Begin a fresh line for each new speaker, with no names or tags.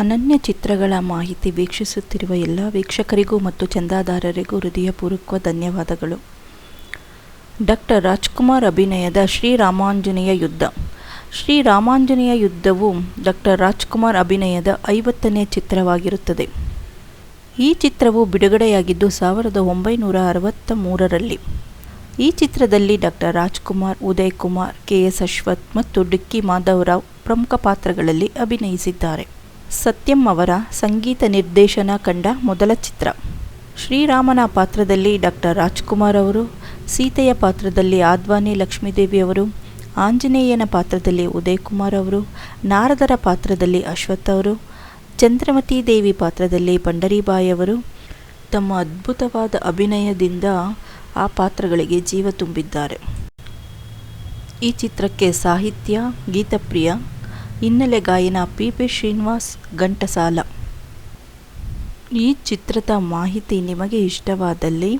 ಅನನ್ಯ ಚಿತ್ರಗಳ ಮಾಹಿತಿ ವೀಕ್ಷಿಸುತ್ತಿರುವ ಎಲ್ಲ ವೀಕ್ಷಕರಿಗೂ ಮತ್ತು ಚಂದಾದಾರರಿಗೂ ಹೃದಯಪೂರ್ವಕ ಧನ್ಯವಾದಗಳು. ಡಾಕ್ಟರ್ ರಾಜ್ಕುಮಾರ್ ಅಭಿನಯದ ಶ್ರೀರಾಮಾಂಜನೇಯ ಯುದ್ಧ. ಶ್ರೀರಾಮಾಂಜನೇಯ ಯುದ್ಧವು ಡಾಕ್ಟರ್ ರಾಜ್ಕುಮಾರ್ ಅಭಿನಯದ ಐವತ್ತನೇ ಚಿತ್ರವಾಗಿರುತ್ತದೆ. ಈ ಚಿತ್ರವು ಬಿಡುಗಡೆಯಾಗಿದ್ದು ಸಾವಿರದ ಒಂಬೈನೂರ ಅರವತ್ತ ಮೂರರಲ್ಲಿ ಈ ಚಿತ್ರದಲ್ಲಿ doctor Rajkumar, Uday Kumar, K S Ashwath ಮತ್ತು ಡಿಕ್ಕಿ ಮಾಧವರಾವ್ ಪ್ರಮುಖ ಪಾತ್ರಗಳಲ್ಲಿ ಅಭಿನಯಿಸಿದ್ದಾರೆ. ಸತ್ಯಂ ಅವರ ಸಂಗೀತ ನಿರ್ದೇಶನ ಕಂಡ ಮೊದಲ ಚಿತ್ರ. ಶ್ರೀರಾಮನ ಪಾತ್ರದಲ್ಲಿ ಡಾಕ್ಟರ್ ರಾಜ್ಕುಮಾರ್ ಅವರು, ಸೀತೆಯ ಪಾತ್ರದಲ್ಲಿ ಆದ್ವಾನಿ ಲಕ್ಷ್ಮೀದೇವಿ ಅವರು, ಆಂಜನೇಯನ ಪಾತ್ರದಲ್ಲಿ ಉದಯ್ ಕುಮಾರ್ ಅವರು, ನಾರದರ ಪಾತ್ರದಲ್ಲಿ ಅಶ್ವಥ್ ಅವರು, ಚಂದ್ರಮತಿ ದೇವಿ ಪಾತ್ರದಲ್ಲಿ ಪಂಡರೀಬಾಯಿ ಅವರು ತಮ್ಮ ಅದ್ಭುತವಾದ ಅಭಿನಯದಿಂದ ಆ ಪಾತ್ರಗಳಿಗೆ ಜೀವ ತುಂಬಿದ್ದಾರೆ. ಈ ಚಿತ್ರಕ್ಕೆ ಸಾಹಿತ್ಯ, ಗೀತಪ್ರಿಯ ಹಿನ್ನೆಲೆ ಗಾಯನ ಪಿ ಪಿ ಶ್ರೀನಿವಾಸ್ ಘಂಟಸಾಲ. ಈ ಚಿತ್ರದ ಮಾಹಿತಿ ನಿಮಗೆ ಇಷ್ಟವಾದಲ್ಲಿ